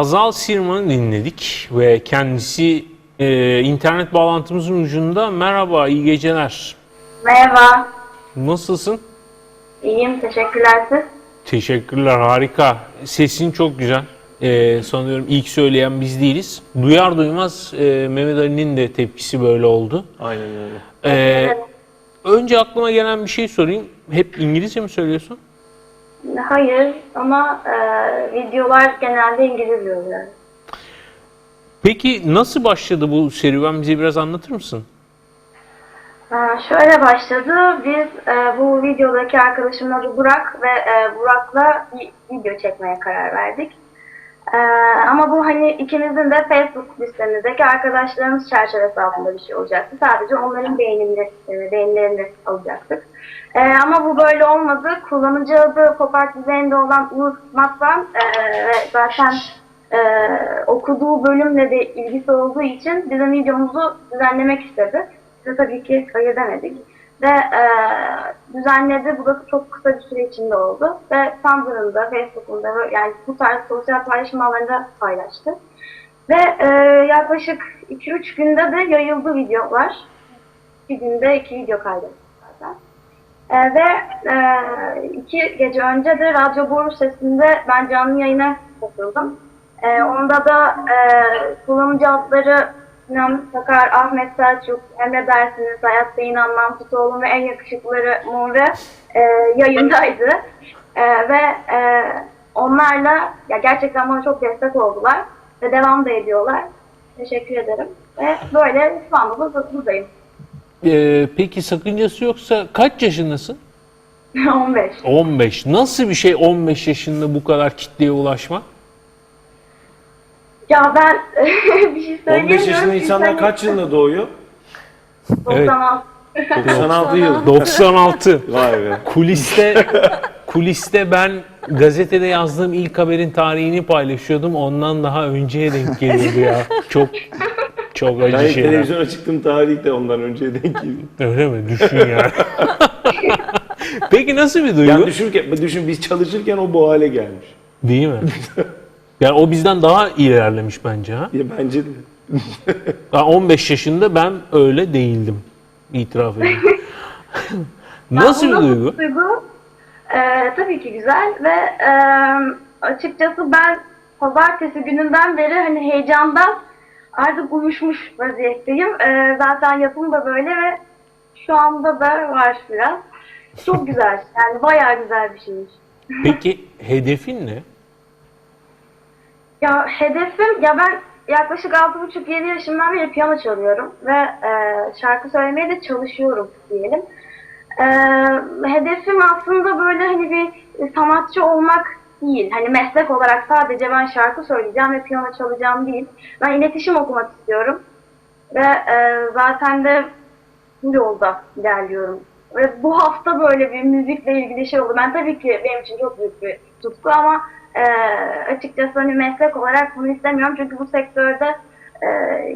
Azal Sirman'ı dinledik ve kendisi e, internet bağlantımızın ucunda. Merhaba, iyi geceler. Merhaba. Nasılsın? İyiyim. Teşekkürler siz. Teşekkürler, harika. Sesin çok güzel. E, sanıyorum ilk söyleyen biz değiliz. Duyar duymaz e, Mehmet Ali'nin de tepkisi böyle oldu. Aynen öyle. E, önce aklıma gelen bir şey sorayım. Hep İngilizce mi söylüyorsun? Hayır ama e, videolar genelde İngilizce oluyor. Peki nasıl başladı bu serüven? Bize biraz anlatır mısın? E, şöyle başladı. Biz e, bu videodaki arkadaşımın adı Burak ve e, Burak'la bir video çekmeye karar verdik. E, ama bu hani ikimizin de Facebook listemizdeki arkadaşlarımız çerçevesi altında bir şey olacaktı. Sadece onların beğenini, e, beğenilerini alacaktık. E, ama bu böyle olmadı. Kullanıcı adı pop art düzeyinde olan Uğur Matvan e, zaten e, okuduğu bölümle de ilgisi olduğu için bizim videomuzu düzenlemek istedi. Biz de tabii ki hayır demedik. Ve e, düzenledi. Bu da çok kısa bir süre içinde oldu. Ve Tumblr'ında, Facebook'unda yani bu tarz sosyal paylaşım alanlarında paylaştı. Ve e, yaklaşık 2-3 günde de yayıldı videolar. Bir günde iki video kaydetti zaten. E, ve e, iki gece önce de Radyo Boru Sesi'nde ben canlı yayına katıldım. E, onda da e, kullanıcı adları Sinan Sakar, Ahmet Selçuk, Emre Dersiniz, Hayatta İnanmam, Tutoğlu ve en yakışıklıları Mumre e, yayındaydı. E, ve e, onlarla ya gerçekten bana çok destek oldular ve devam da ediyorlar. Teşekkür ederim. Ve böyle şu anda da buradayım. E, peki sakıncası yoksa kaç yaşındasın? 15. 15. Nasıl bir şey 15 yaşında bu kadar kitleye ulaşmak? Ya ben bir şey söyleyemiyorum. 15 yaşında insanlar hani kaç yılında doğuyor? 96. 96 yıl. 96. Vay be. Kuliste kuliste ben gazetede yazdığım ilk haberin tarihini paylaşıyordum. Ondan daha önceye denk geliyordu ya. Çok çok acı Ben şeyler. televizyona çıktığım tarih de ondan önce denk geliyor. Öyle mi? Düşün yani. Peki nasıl bir duygu? Yani düşünürken, düşün biz çalışırken o bu hale gelmiş. Değil mi? Yani o bizden daha ilerlemiş bence ha. Ya bence de. Ben 15 yaşında ben öyle değildim. İtiraf edeyim. Nasıl bir duygu? duygu e, tabii ki güzel ve e, açıkçası ben pazartesi gününden beri hani heyecandan artık uyuşmuş vaziyetteyim. E, zaten yapım da böyle ve şu anda da var biraz. Çok güzel. Yani bayağı güzel bir şeymiş. Peki hedefin ne? Ya hedefim, ya ben yaklaşık 6,5-7 yaşımdan beri piyano çalıyorum ve e, şarkı söylemeye de çalışıyorum diyelim. E, hedefim aslında böyle hani bir sanatçı olmak değil. Hani meslek olarak sadece ben şarkı söyleyeceğim ve piyano çalacağım değil. Ben iletişim okumak istiyorum. Ve e, zaten de bu yolda ilerliyorum. Ve bu hafta böyle bir müzikle ilgili şey oldu. Ben tabii ki benim için çok büyük bir tutku ama e, açıkçası hani meslek olarak bunu istemiyorum. Çünkü bu sektörde e,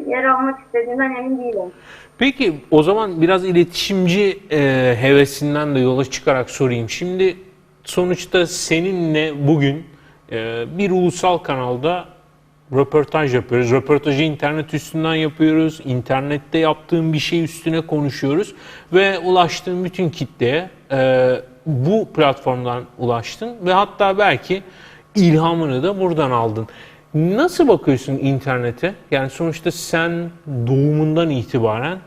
yer almak istediğimden emin değilim. Peki o zaman biraz iletişimci e, hevesinden de yola çıkarak sorayım. Şimdi sonuçta seninle bugün e, bir ulusal kanalda röportaj yapıyoruz. Röportajı internet üstünden yapıyoruz. İnternette yaptığın bir şey üstüne konuşuyoruz. Ve ulaştığın bütün kitleye e, bu platformdan ulaştın. Ve hatta belki ilhamını da buradan aldın. Nasıl bakıyorsun internete? Yani sonuçta sen doğumundan itibaren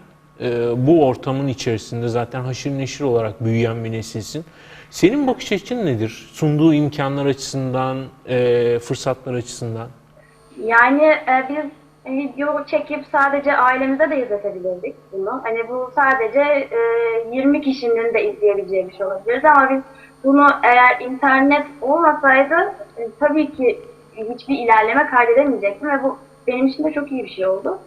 e, bu ortamın içerisinde zaten haşır neşir olarak büyüyen bir nesilsin. Senin bakış açın nedir? Sunduğu imkanlar açısından, e, fırsatlar açısından? Yani e, biz video çekip sadece ailemize de izletebilirdik bunu. Hani bu sadece e, 20 kişinin de izleyebileceği bir şey olabilirdi ama biz bunu eğer internet olmasaydı e, tabii ki hiçbir ilerleme kaydedemeyecektim ve bu benim için de çok iyi bir şey oldu.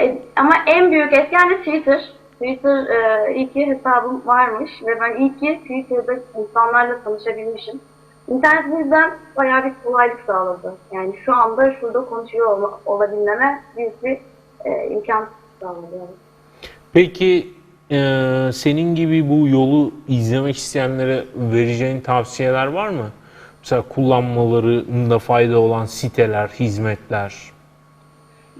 E, ama en büyük etken de Twitter. Twitter e, iyi ki hesabım varmış ve ben iyi ki Twitter'da insanlarla tanışabilmişim. İnternet bu yüzden bayağı bir kolaylık sağladı. Yani şu anda şurada konuşuyor olma, olabilmeme büyük bir e, imkan sağladı. Peki e, senin gibi bu yolu izlemek isteyenlere vereceğin tavsiyeler var mı? Mesela kullanmalarında fayda olan siteler, hizmetler.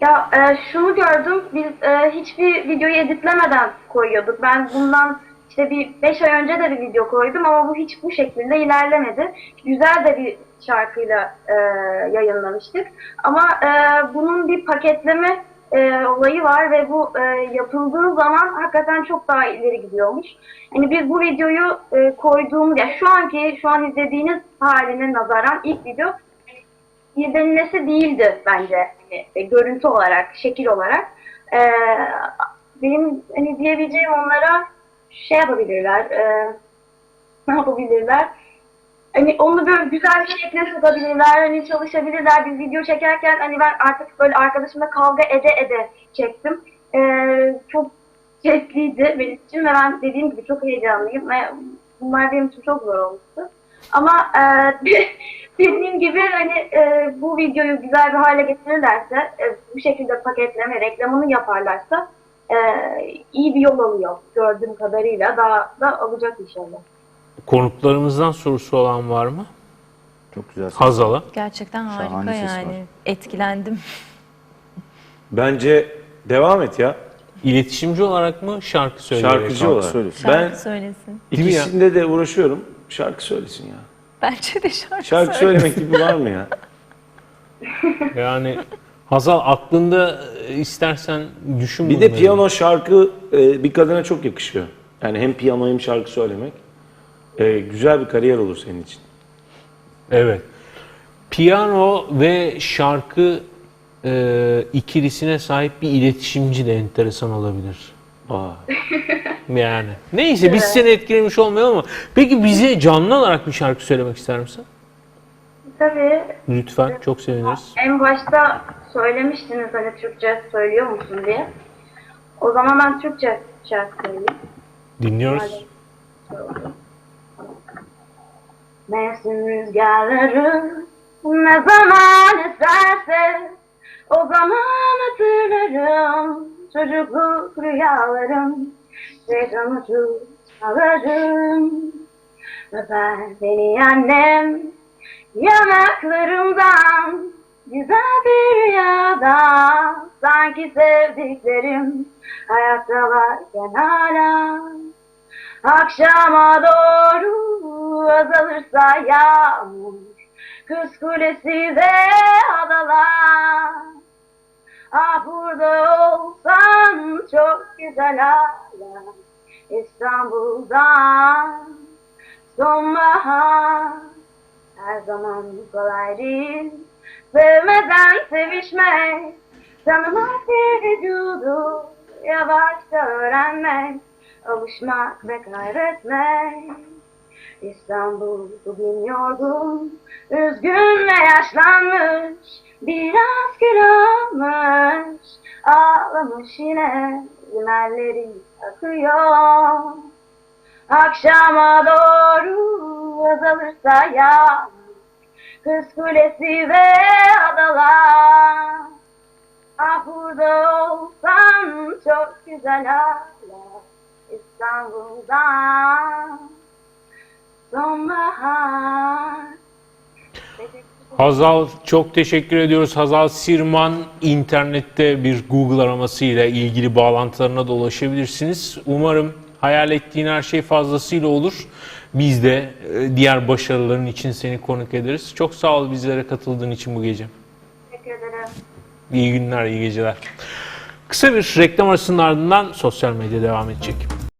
Ya e, şunu gördüm, biz e, hiçbir videoyu editlemeden koyuyorduk. Ben bundan işte bir 5 ay önce de bir video koydum ama bu hiç bu şekilde ilerlemedi. Güzel de bir şarkıyla e, yayınlamıştık. Ama e, bunun bir paketleme e, olayı var ve bu e, yapıldığı zaman hakikaten çok daha ileri gidiyormuş. Yani biz bu videoyu e, koyduğumuz, ya şu anki, şu an izlediğiniz haline nazaran ilk video izlenilmesi değildi bence hani, e, görüntü olarak, şekil olarak. Ee, benim hani diyebileceğim onlara şey yapabilirler, e, ne yapabilirler? Hani onu böyle güzel bir şekilde tutabilirler, hani çalışabilirler. Biz video çekerken hani ben artık böyle arkadaşımla kavga ede ede çektim. Ee, çok keyifliydi benim için ve ben dediğim gibi çok heyecanlıyım ve bunlar benim için çok zor olmuştu. Ama e, dediğim gibi hani e, bu videoyu güzel bir hale getirirlerse, e, bu şekilde paketleme, reklamını yaparlarsa e, iyi bir yol alıyor gördüğüm kadarıyla. Daha da alacak inşallah. Konuklarımızdan sorusu olan var mı? Çok güzel. Hazal'a. Gerçekten harika ses yani. var. Etkilendim. Bence devam et ya. İletişimci olarak mı şarkı söyleyerek? Şarkıcı olarak. söylesin. Ben Şarkı söylesin. Mi ya? ikisinde de uğraşıyorum. Şarkı söylesin ya. Bence de şarkı, Şarkı söylesin. söylemek gibi var mı ya? Yani Hazal aklında e, istersen düşün Bir de bunları. piyano şarkı e, bir kadına çok yakışıyor. Yani hem piyano hem şarkı söylemek. E, güzel bir kariyer olur senin için. Evet. Piyano ve şarkı e, ikilisine sahip bir iletişimci de enteresan olabilir. Vay. Yani. Neyse biz seni etkilemiş olmayalım ama peki bize canlı olarak bir şarkı söylemek ister misin? Tabii Lütfen çok seviniriz. en başta söylemiştiniz hani Türkçe söylüyor musun diye. O zaman ben Türkçe şarkı söyleyeyim. Dinliyoruz. Mevsim rüzgarları ne zaman eserse o zaman hatırlarım çocukluk rüyalarım şeytan ucu çalarım öper beni annem yanaklarımdan güzel bir rüyada sanki sevdiklerim hayattalarken hala Akşama doğru azalırsa yağmur Kız kulesi ve adalar. Ah burada olsam çok güzel hala İstanbul'dan sonbahar. Her zaman kolay değil Sevmeden sevişmek. Tanımak vücudu Yavaşça öğrenmek Alışmak ve kaybetmek İstanbul bugün yorgun Üzgün ve yaşlanmış. Biraz kül Ağlamış yine. Rimelleri akıyor. Akşama doğru azalırsa yağmur Kız kulesi ve adalar. Ah burada olsam çok güzel hala İstanbul'dan sonbahar. Hazal çok teşekkür ediyoruz. Hazal Sirman internette bir Google aramasıyla ilgili bağlantılarına da ulaşabilirsiniz. Umarım hayal ettiğin her şey fazlasıyla olur. Biz de e, diğer başarıların için seni konuk ederiz. Çok sağ ol bizlere katıldığın için bu gece. Teşekkür ederim. İyi günler, iyi geceler. Kısa bir reklam arasının ardından sosyal medya devam edecek.